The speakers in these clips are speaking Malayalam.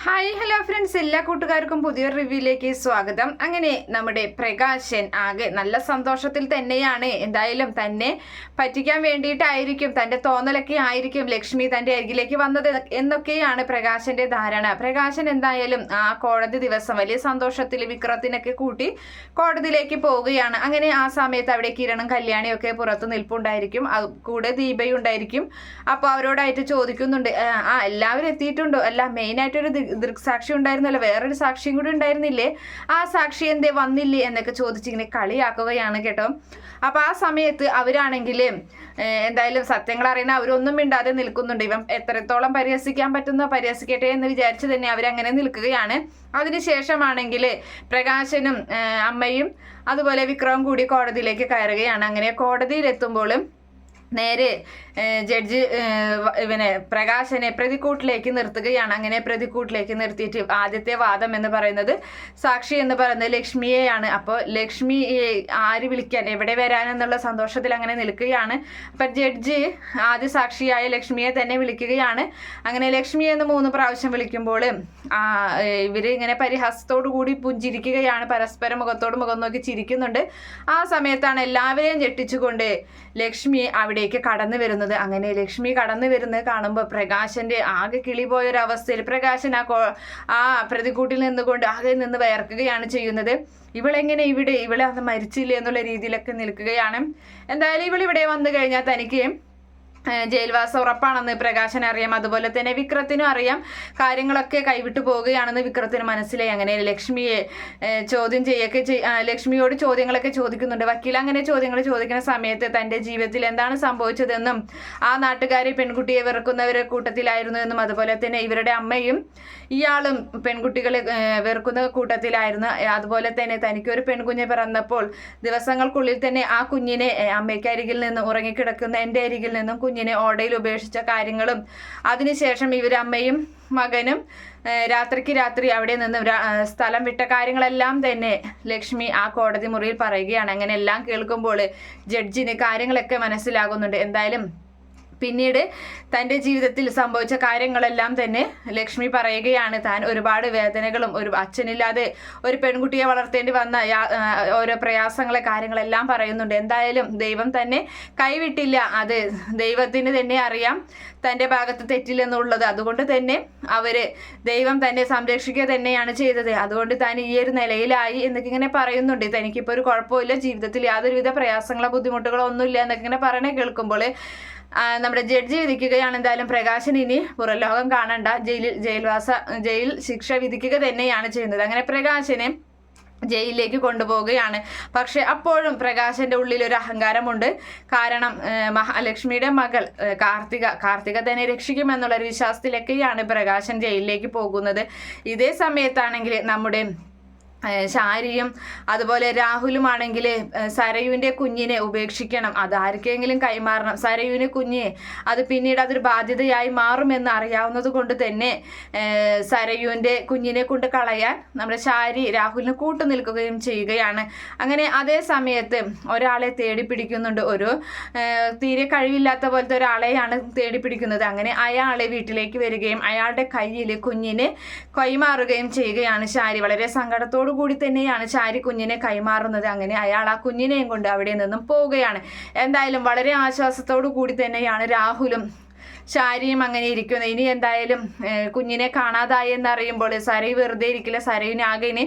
Hi hello friends. എല്ലാ കൂട്ടുകാർക്കും പുതിയൊരു റിവ്യൂയിലേക്ക് സ്വാഗതം. അങ്ങനെ നമ്മുടെ പ്രകാശൻ ആകെ നല്ല സന്തോഷത്തിൽ തന്നെയാണ്. എന്തായാലും തന്നെ പറ്റിക്കാൻ വേണ്ടിയിട്ടായിരിക്കും തന്റെ തോന്നലൊക്കെ ആയിരിക്കും ലക്ഷ്മി തന്റെ അരികിലേക്ക് വന്നത് എന്നൊക്കെയാണ് പ്രകാശന്റെ ധാരണ. പ്രകാശൻ എന്തായാലും ആ കോടതി ദിവസം വലിയ സന്തോഷത്തിൽ വിക്രത്തിനൊക്കെ കൂട്ടി കോടതിയിലേക്ക് പോവുകയാണ്. അങ്ങനെ ആ സമയത്ത് അവിടെ കിരണും കല്യാണിയൊക്കെ പുറത്ത് നിൽപ്പുണ്ടായിരിക്കും. കൂടെ ദീപയുണ്ടായിരിക്കും അപ്പോൾ അവരോടായിട്ട് ചോദിക്കുന്നുണ്ട് "ആ, എല്ലാവരും എത്തിയിട്ടുണ്ടോ? അല്ല മെയിനായിട്ടൊരു ദൃക്സാക്ഷി ഉണ്ടായിരുന്നല്ലോ വേറൊരു സാക്ഷിയും കൂടി ഉണ്ടായിരുന്നില്ലേ? ആ സാക്ഷി എന്തേ വന്നില്ലേ എന്നൊക്കെ ചോദിച്ചിങ്ങനെ കളിയാക്കുകയാണ് കേട്ടോ. അപ്പോൾ ആ സമയത്ത് അവരാണെങ്കിൽ എന്തായാലും സത്യങ്ങൾ അറിയുന്ന അവരൊന്നും മിണ്ടാതെ നിൽക്കുന്നുണ്ട്. ഇവൻ എത്രത്തോളം പരിഹസിക്കാൻ പറ്റുന്നോ പരിഹസിക്കട്ടെ എന്ന് വിചാരിച്ച് തന്നെ അവരങ്ങനെ നിൽക്കുകയാണ്. അതിനുശേഷമാണെങ്കിൽ പ്രകാശനും അമ്മയും അതുപോലെ വിക്രവും കൂടി കോടതിയിലേക്ക് കയറുകയാണ്. അങ്ങനെ കോടതിയിലെത്തുമ്പോൾ നേരെ ജഡ്ജ് ഇവനെ പ്രകാശനെ പ്രതിക്കൂട്ടിലേക്ക് നിർത്തുകയാണ്. അങ്ങനെ പ്രതിക്കൂട്ടിലേക്ക് നിർത്തിയിട്ട് ആദ്യത്തെ വാദം എന്ന് പറയുന്നത് സാക്ഷി എന്ന് പറയുന്നത് ലക്ഷ്മിയെയാണ്. അപ്പോൾ ലക്ഷ്മി ആര് വിളിക്കാൻ എവിടെ വരാനെന്നുള്ള സന്തോഷത്തിൽ അങ്ങനെ നിൽക്കുകയാണ്. അപ്പം ജഡ്ജ് ആദ്യ സാക്ഷിയായ ലക്ഷ്മിയെ തന്നെ വിളിക്കുകയാണ്. അങ്ങനെ ലക്ഷ്മി എന്ന് മൂന്ന് പ്രാവശ്യം വിളിക്കുമ്പോൾ ഇവർ ഇങ്ങനെ പരിഹാസത്തോടു കൂടി പുഞ്ചിരിക്കുകയാണ്. പരസ്പരം മുഖത്തോട് മുഖം നോക്കി ചിരിക്കുന്നുണ്ട്. ആ സമയത്താണ് എല്ലാവരെയും ഞെട്ടിച്ചുകൊണ്ട് ലക്ഷ്മി അവിടേക്ക് കടന്നു വരുന്നത്. അങ്ങനെ ലക്ഷ്മി കടന്നു വരുന്നത് കാണുമ്പോൾ പ്രകാശന്റെ ആകെ കിളി പോയൊരവസ്ഥയിൽ പ്രകാശൻ ആ ആ പ്രതികൂട്ടിൽ നിന്നുകൊണ്ട് ആകെ നിന്ന് വയർക്കുകയാണ് ചെയ്യുന്നത്. ഇവളെങ്ങനെ ഇവിടെ? ഇവളെ അന്ന് മരിച്ചില്ലേ എന്നുള്ള രീതിയിലൊക്കെ നിൽക്കുകയാണ്. എന്തായാലും ഇവളിവിടെ വന്നു കഴിഞ്ഞാൽ തനിക്ക് ജയിൽവാസം ഉറപ്പാണെന്ന് പ്രകാശൻ അറിയാം. അതുപോലെ തന്നെ വിക്രത്തിനും അറിയാം. കാര്യങ്ങളൊക്കെ കൈവിട്ടു പോവുകയാണെന്ന് വിക്രത്തിന് മനസ്സിലായി. അങ്ങനെ ലക്ഷ്മിയെ ചോദ്യം ചെയ്യൊക്കെ ചെയ്- ലക്ഷ്മിയോട് ചോദ്യങ്ങളൊക്കെ ചോദിക്കുന്നുണ്ട്. വക്കീൽ അങ്ങനെ ചോദ്യങ്ങൾ ചോദിക്കുന്ന സമയത്ത് തന്റെ ജീവിതത്തിൽ എന്താണ് സംഭവിച്ചതെന്നും ആ നാട്ടുകാരെ പെൺകുട്ടിയെ വെറുക്കുന്നവരുടെ കൂട്ടത്തിലായിരുന്നു എന്നും അതുപോലെ തന്നെ ഇവരുടെ അമ്മയും ഇയാളും പെൺകുട്ടികളെ വെറുക്കുന്ന കൂട്ടത്തിലായിരുന്നു. അതുപോലെ തന്നെ തനിക്കൊരു പെൺകുഞ്ഞ് പിറന്നപ്പോൾ ദിവസങ്ങൾക്കുള്ളിൽ തന്നെ ആ കുഞ്ഞിനെ അമ്മയ്ക്കരികിൽ നിന്ന് ഉറങ്ങിക്കിടക്കുന്ന എന്റെ അരികിൽ നിന്നും കുഞ്ഞിനെ ഓടയിൽ ഉപേക്ഷിച്ച കാര്യങ്ങളും അതിനുശേഷം ഇവരമ്മയും മകനും രാത്രിക്ക് രാത്രി അവിടെ നിന്ന് സ്ഥലം വിട്ട കാര്യങ്ങളെല്ലാം തന്നെ ലക്ഷ്മി ആ കോടതി മുറിയിൽ പറയുകയാണ്. അങ്ങനെ എല്ലാം കേൾക്കുമ്പോൾ ജഡ്ജിന് കാര്യങ്ങളൊക്കെ മനസ്സിലാകുന്നുണ്ട്. എന്തായാലും പിന്നീട് തന്റെ ജീവിതത്തിൽ സംഭവിച്ച കാര്യങ്ങളെല്ലാം തന്നെ ലക്ഷ്മി പറയുകയാണ്. താൻ ഒരുപാട് വേദനകളും ഒരു അച്ഛനില്ലാതെ ഒരു പെൺകുട്ടിയെ വളർത്തേണ്ടി വന്ന ഓരോ പ്രയാസങ്ങളെ കാര്യങ്ങളെല്ലാം പറയുന്നുണ്ട്. എന്തായാലും ദൈവം തന്നെ കൈവിട്ടില്ല. അത് ദൈവത്തിന് തന്നെ അറിയാം തന്റെ ഭാഗത്ത് തെറ്റില്ലെന്നുള്ളത്. അതുകൊണ്ട് തന്നെ അവർ ദൈവം തന്നെ സംരക്ഷിക്കുക തന്നെയാണ് ചെയ്തത്. അതുകൊണ്ട് താൻ ഈ ഒരു നിലയിലായി എന്നൊക്കെ ഇങ്ങനെ പറയുന്നുണ്ട്. തനിക്കിപ്പോൾ ഒരു കുഴപ്പമില്ല. ജീവിതത്തിൽ യാതൊരുവിധ പ്രയാസങ്ങളോ ബുദ്ധിമുട്ടുകളോ ഒന്നുമില്ല എന്നൊക്കെ ഇങ്ങനെ പറയണേ കേൾക്കുമ്പോൾ നമ്മുടെ ജഡ്ജി വിധിക്കുകയാണ് എന്തായാലും പ്രകാശൻ ഇനി പുറലോകം കാണണ്ട. ജയിലിൽ ജയിൽവാസ ജയിൽ ശിക്ഷ വിധിക്കുക തന്നെയാണ് ചെയ്യുന്നത്. അങ്ങനെ പ്രകാശനെ ജയിലിലേക്ക് കൊണ്ടുപോവുകയാണ്. പക്ഷെ അപ്പോഴും പ്രകാശന്റെ ഉള്ളിൽ ഒരു അഹങ്കാരമുണ്ട്. കാരണം മഹാലക്ഷ്മിയുടെ മകൾ കാർത്തിക കാർത്തിക തന്നെ രക്ഷിക്കുമെന്നുള്ള ഒരു വിശ്വാസത്തിലൊക്കെയാണ് പ്രകാശൻ ജയിലിലേക്ക് പോകുന്നത്. ഇതേ സമയത്താണെങ്കിൽ നമ്മുടെ ശാരിയും അതുപോലെ രാഹുലുമാണെങ്കിൽ സരയുവിന്റെ കുഞ്ഞിനെ ഉപേക്ഷിക്കണം. അത് ആർക്കെങ്കിലും കൈമാറണം. സരയുവിന് കുഞ്ഞ് അത് പിന്നീട് അതൊരു ബാധ്യതയായി മാറുമെന്ന് അറിയാവുന്നത് കൊണ്ട് തന്നെ സരയുവിന്റെ കുഞ്ഞിനെ കൊണ്ട് കളയാൻ നമ്മുടെ ശാരി രാഹുലിന് കൂട്ടു നിൽക്കുകയും ചെയ്യുകയാണ്. അങ്ങനെ അതേ സമയത്ത് ഒരാളെ തേടി പിടിക്കുന്നുണ്ട് ഒരു തീരെ കഴിവില്ലാത്ത പോലത്തെ ഒരാളെയാണ് തേടി പിടിക്കുന്നത്. അങ്ങനെ അയാളെ വീട്ടിലേക്ക് വരികയും അയാളുടെ കയ്യിൽ കുഞ്ഞിനെ കൈമാറുകയും ചെയ്യുകയാണ് ശാരി. വളരെ സങ്കടത്തോടു കൂടി തന്നെയാണ് ചാരി കുഞ്ഞിനെ കൈമാറുന്നത്. അങ്ങനെ അയാൾ ആ കുഞ്ഞിനെയും കൊണ്ട് അവിടെ നിന്നും പോവുകയാണ്. എന്തായാലും വളരെ ആശ്വാസത്തോടു കൂടി തന്നെയാണ് രാഹുലും ചാരിയും അങ്ങനെ ഇരിക്കുന്നത്. ഇനി എന്തായാലും കുഞ്ഞിനെ കാണാതായി എന്നറിയുമ്പോൾ സരയ് വെറുതെ ഇരിക്കില്ല. സരയിന് ആകെ ഇനി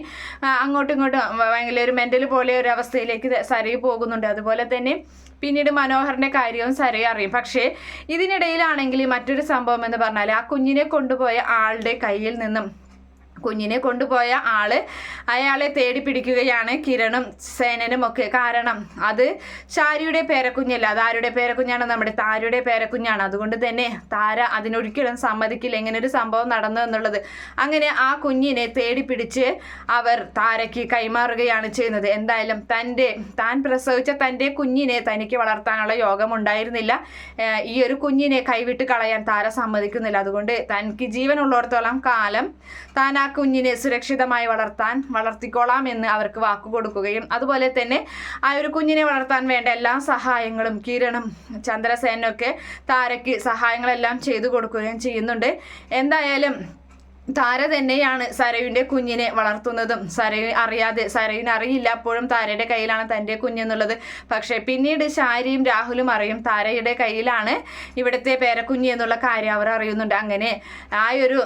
അങ്ങോട്ടും ഇങ്ങോട്ടും ഭയങ്കര ഒരു മെന്റൽ പോലെ ഒരു അവസ്ഥയിലേക്ക് സരയ് പോകുന്നുണ്ട്. അതുപോലെ തന്നെ പിന്നീട് മനോഹറിന്റെ കാര്യവും സരയ് അറിയും. പക്ഷേ ഇതിനിടയിലാണെങ്കിൽ മറ്റൊരു സംഭവം എന്ന് പറഞ്ഞാൽ ആ കുഞ്ഞിനെ കൊണ്ടുപോയ ആളുടെ കയ്യിൽ നിന്നും കുഞ്ഞിനെ കൊണ്ടുപോയ ആൾ അയാളെ തേടി പിടിക്കുകയാണ് കിരണും സേനനും ഒക്കെ. കാരണം അത് ചാരിയുടെ പേരക്കുഞ്ഞല്ല. അത് ആരുടെ പേരക്കുഞ്ഞാണ്? നമ്മുടെ താരയുടെ പേരക്കുഞ്ഞാണ്. അതുകൊണ്ട് തന്നെ താര അതിനൊരിക്കലും സമ്മതിക്കില്ല എങ്ങനെ ഒരു സംഭവം നടന്നു എന്നുള്ളത്. അങ്ങനെ ആ കുഞ്ഞിനെ തേടി പിടിച്ച് അവർ താരയ്ക്ക് കൈമാറുകയാണ് ചെയ്യുന്നത്. എന്തായാലും തന്റെ താൻ പ്രസവിച്ച തന്റെ കുഞ്ഞിനെ തനിക്ക് വളർത്താനുള്ള യോഗം ഉണ്ടായിരുന്നില്ല ഈ ഒരു കുഞ്ഞിനെ കൈവിട്ട് കളയാൻ താര സമ്മതിക്കുന്നില്ല. അതുകൊണ്ട് തനിക്ക് ജീവനുള്ളിടത്തോളം കാലം താൻ ആ കുഞ്ഞിനെ സുരക്ഷിതമായി വളർത്താൻ വളർത്തിക്കോളാം എന്ന് അവർക്ക് വാക്കു കൊടുക്കുകയും അതുപോലെ തന്നെ ആ ഒരു കുഞ്ഞിനെ വളർത്താൻ വേണ്ട എല്ലാ സഹായങ്ങളും കിരണും ചന്ദ്രസേനൊക്കെ താരയ്ക്ക് സഹായങ്ങളെല്ലാം ചെയ്തു കൊടുക്കുകയും ചെയ്യുന്നുണ്ട്. എന്തായാലും താര തന്നെയാണ് സരയുവിന്റെ കുഞ്ഞിനെ വളർത്തുന്നതും. സരയു അറിയാതെ സരയുവിന് അറിയില്ല. അപ്പോഴും താരയുടെ കയ്യിലാണ് തന്റെ കുഞ്ഞെന്നുള്ളത്. പക്ഷേ പിന്നീട് ശാരിയും രാഹുലും അറിയും താരയുടെ കയ്യിലാണ് ഇവിടുത്തെ പേരക്കുഞ്ഞ് എന്നുള്ള കാര്യം അവർ അറിയുന്നുണ്ട്. അങ്ങനെ ആ ഒരു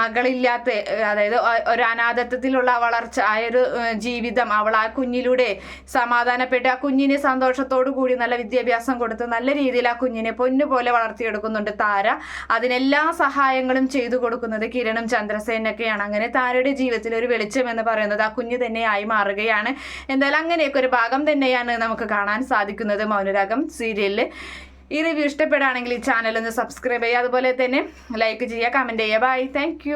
മകളില്ലാത്ത അതായത് ഒരു അനാഥത്വത്തിലുള്ള വളർച്ച ആ ഒരു ജീവിതം അവൾ ആ കുഞ്ഞിലൂടെ സമാധാനപ്പെട്ട് ആ കുഞ്ഞിനെ സന്തോഷത്തോടു കൂടി നല്ല വിദ്യാഭ്യാസം കൊടുത്ത് നല്ല രീതിയിൽ ആ കുഞ്ഞിനെ പൊന്നുപോലെ വളർത്തിയെടുക്കുന്നുണ്ട് താര. അതിനെല്ലാ സഹായങ്ങളും ചെയ്തു കൊടുക്കുന്നത് കിരണും ചന്ദ്രസേനൊക്കെയാണ്. അങ്ങനെ താരയുടെ ജീവിതത്തിൽ ഒരു വെളിച്ചം എന്ന് പറയുന്നത് ആ കുഞ്ഞ് തന്നെയായി മാറുകയാണ്. എന്തായാലും അങ്ങനെയൊക്കെ ഒരു ഭാഗം തന്നെയാണ് നമുക്ക് കാണാൻ സാധിക്കുന്നത് മൗനരാഗം സീരിയലിൽ ഈ റിവ്യൂ ഇഷ്ടപ്പെടുകയാണെങ്കിൽ ഈ ചാനൽ ഒന്ന് സബ്സ്ക്രൈബ് ചെയ്യുക. അതുപോലെ തന്നെ ലൈക്ക് ചെയ്യുക കമന്റ് ചെയ്യുക. Bye thank